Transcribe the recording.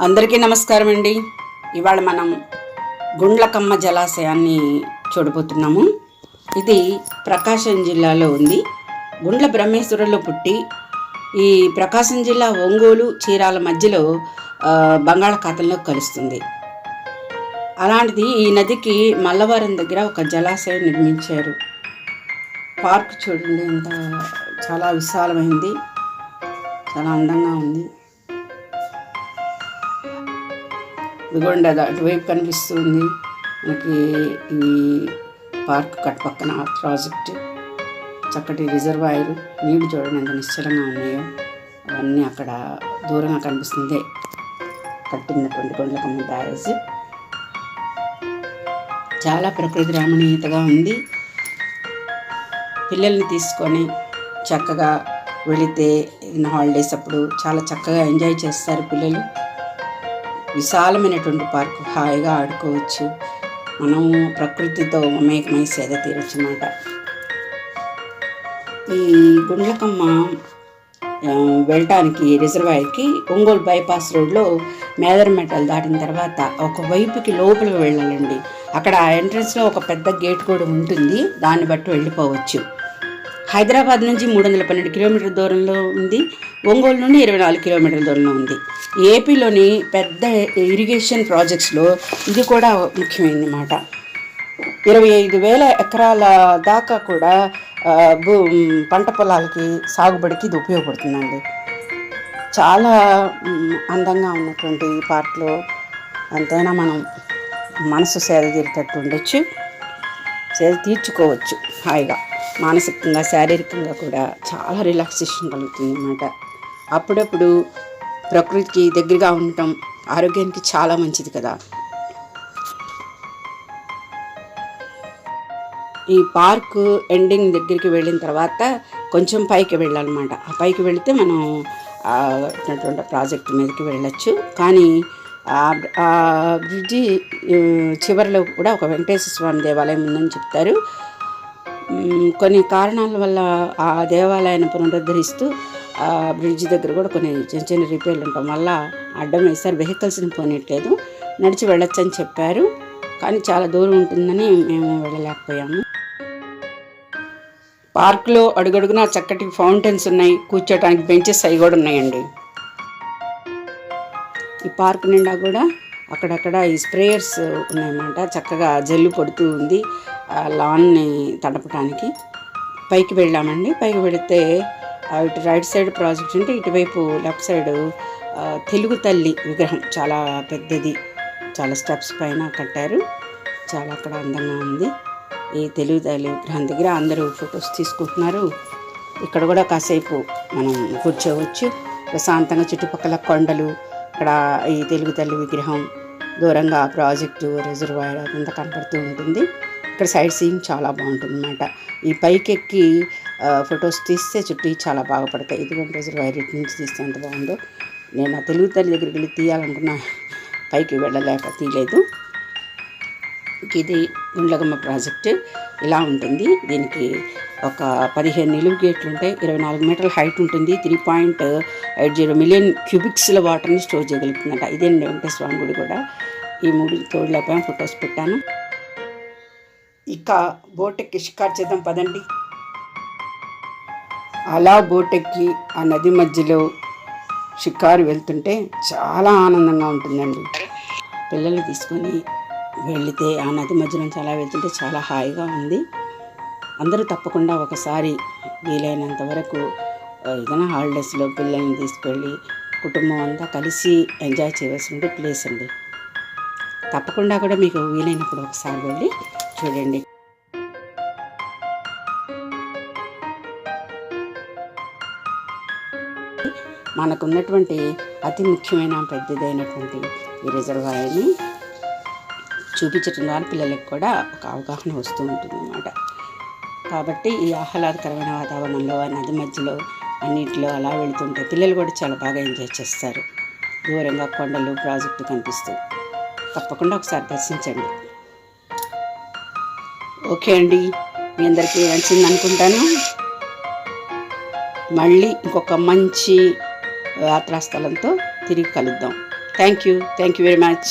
అందరికీ నమస్కారం అండి. ఇవాళ మనం గుండ్లకమ్మ జలాశయాన్ని చూడబోతున్నాము. ఇది ప్రకాశం జిల్లాలో ఉంది. గుండ్ల బ్రహ్మేశ్వరంలో పుట్టి ఈ ప్రకాశం జిల్లా ఒంగోలు చీరాల మధ్యలో బంగాళాఖాతంలో కలుస్తుంది. అలాంటిది ఈ నదికి మల్లవరం దగ్గర ఒక జలాశయం నిర్మించారు. పార్క్ చూడండి ఎంత చాలా విశాలమైంది. చాలా అందంగా ఉంది. ఇదిగోండి అది అటువైపు కనిపిస్తుంది. మనకి ఈ పార్క్ కట్ పక్కన ప్రాజెక్ట్. చక్కటి రిజర్వాయర్ నీళ్ళు చూడండి ఎంత నిశ్చలంగా ఉన్నాయో. అవన్నీ అక్కడ దూరంగా కనిపిస్తుంది. కట్టినటువంటి కొండలకమ్మ బ్యారేజ్. చాలా ప్రకృతి రమణీయతగా ఉంది. పిల్లల్ని తీసుకొని చక్కగా వెళితే హాలిడేస్ అప్పుడు చాలా చక్కగా ఎంజాయ్ చేస్తారు పిల్లలు. విశాలమైనటువంటి పార్కు హాయిగా ఆడుకోవచ్చు. మనం ప్రకృతితో మమేకమై సేద తీరొచ్చు అన్నమాట ఈ గుండ్లకమ్మ వెళ్ళటానికి రిజర్వాయర్కి ఒంగోలు బైపాస్ రోడ్లో మేదరమెటలు దాటిన తర్వాత ఒక వైపుకి లోపలికి వెళ్ళాలండి. అక్కడ ఎంట్రన్స్లో ఒక పెద్ద గేట్ కూడా ఉంటుంది. దాన్ని బట్టి వెళ్ళిపోవచ్చు. హైదరాబాద్ నుంచి మూడు వందల పన్నెండు కిలోమీటర్ల దూరంలో ఉంది. ఒంగోలు నుండి ఇరవై నాలుగు కిలోమీటర్ల దూరంలో ఉంది. ఏపీలోని పెద్ద ఇరిగేషన్ ప్రాజెక్ట్స్లో ఇది కూడా ముఖ్యమైనది మాట ఇరవై ఐదు వేల ఎకరాల దాకా కూడా భూ పంట పొలాలకి సాగుబడికి ఇది ఉపయోగపడుతుందండి. చాలా అందంగా ఉన్నటువంటి ఈ పార్క్లో అంతైనా మనం మనసు సేద తీరేటట్టు ఉండొచ్చు. సేద తీర్చుకోవచ్చు హాయిగా. మానసికంగా శారీరకంగా కూడా చాలా రిలాక్సేషన్ కలుగుతుంది అన్నమాట అప్పుడప్పుడు ప్రకృతికి దగ్గరగా ఉండటం ఆరోగ్యానికి చాలా మంచిది కదా. ఈ పార్క్ ఎండింగ్ దగ్గరికి వెళ్ళిన తర్వాత కొంచెం పైకి వెళ్ళాలన్నమాట. ఆ పైకి వెళితే మనం అటువంటి ప్రాజెక్ట్ మీదకి వెళ్ళచ్చు. కానీ ఆ- బ్రిడ్జి చివరిలో కూడా ఒక వెంకటేశ్వర స్వామి దేవాలయం ఉందని చెప్తారు. కొన్ని కారణాల వల్ల ఆ దేవాలయాన్ని పునరుద్ధరిస్తూ ఆ బ్రిడ్జ్ దగ్గర కూడా కొన్ని చిన్న చిన్న రిపేర్లు ఉండటం వల్ల అడ్డం వేశారు వెహికల్స్ని పోనీయట్లేదు. నడిచి వెళ్ళొచ్చని చెప్పారు. కానీ చాలా దూరం ఉంటుందని మేము వెళ్ళలేకపోయాము. పార్క్లో అడుగడుగునా చక్కటి ఫౌంటైన్స్ ఉన్నాయి. కూర్చోటానికి బెంచెస్ అవి కూడా ఉన్నాయండి. ఈ పార్క్ నిండా కూడా అక్కడక్కడ ఈ స్ప్రేయర్స్ ఉన్నాయన్నమాట. చక్కగా జల్లు పడుతూ ఉంది. లాన్ని తడపడానికి పైకి వెళ్ళామండి. పైకి వెళితే ఇటు రైట్ సైడ్ ప్రాజెక్ట్ ఉంటే ఇటువైపు లెఫ్ట్ సైడ్ తెలుగు తల్లి విగ్రహం చాలా పెద్దది. చాలా స్టెప్స్ పైన కట్టారు. చాలా అక్కడ అందంగా ఉంది. ఈ తెలుగు తల్లి విగ్రహం దగ్గర అందరూ ఫొటోస్ తీసుకుంటున్నారు. ఇక్కడ కూడా కాసేపు మనం కూర్చోవచ్చు. ప్రశాంతంగా చుట్టుపక్కల కొండలు ఇక్కడ ఈ తెలుగు తల్లి విగ్రహం దూరంగా ప్రాజెక్టు రిజర్వాయర్ అదంతా కనపడుతూ ఉంటుంది. ఇక్కడ సైడ్ సీయింగ్ చాలా బాగుంటుంది అనమాట ఈ పైకెక్కి ఫొటోస్ తీస్తే చుట్టూ చాలా బాగా పడతాయి. ఇదిగోండి రిజర్వాయర్ ఇటు నుంచి తీస్తే ఎంత బాగుందో. నేను ఆ తెలుగు తల్లి దగ్గరికి వెళ్ళి తీయాలనుకున్నా. పైకి వెళ్ళలేక తీయలేదు. ఇది గుండ్లగమ్మ ప్రాజెక్ట్. ఇలా ఉంటుంది. దీనికి ఒక పదిహేను నిలువు గేట్లు ఉంటాయి. ఇరవై నాలుగు మీటర్ల హైట్ ఉంటుంది. Three point eight zero million క్యూబిక్స్ల వాటర్ని స్టోర్ చేయగలుగుతుందట. ఇదే వెంకటేశ్వర స్వామి గుడి కూడా. ఈ మూడు తోడులపై ఫొటోస్ పెట్టాను. ఇక బోటెక్కి షికారు చేద్దాం పదండి. అలా బోటెక్కి ఆ నది మధ్యలో షికారు వెళ్తుంటే చాలా ఆనందంగా ఉంటుందండి. పిల్లల్ని తీసుకొని వెళితే ఆ నది మధ్యలో చాలా వెళ్తుంటే చాలా హాయిగా ఉంది. అందరూ తప్పకుండా ఒకసారి వీలైనంత వరకు ఏదైనా హాలిడేస్లో పిల్లల్ని తీసుకెళ్ళి కుటుంబం అంతా కలిసి ఎంజాయ్ చేయవలసిన ప్లేస్ అండి. తప్పకుండా కూడా మీకు వీలైనప్పుడు ఒకసారి వెళ్ళి చూడండి. మనకున్నటువంటి అతి ముఖ్యమైన పెద్దదైనటువంటి ఈ రిజర్వాయర్ని చూపించడం ద్వారా పిల్లలకు కూడా ఒక అవగాహన వస్తూ ఉంటుంది అన్నమాట కాబట్టి ఈ ఆహ్లాదకరమైన వాతావరణంలో నది మధ్యలో అన్నింటిలో అలా వెళుతుంటే పిల్లలు కూడా చాలా బాగా ఎంజాయ్ చేస్తారు. దూరంగా కొండలు ప్రాజెక్టు కనిపిస్తూ. తప్పకుండా ఒకసారి దర్శించండి. ఓకే అండి. మీ అందరికీ నచ్చింది అనుకుంటాను. మళ్ళీ ఇంకొక మంచి యాత్రా స్థలంతో తిరిగి కలుద్దాం. Thank you thank you very much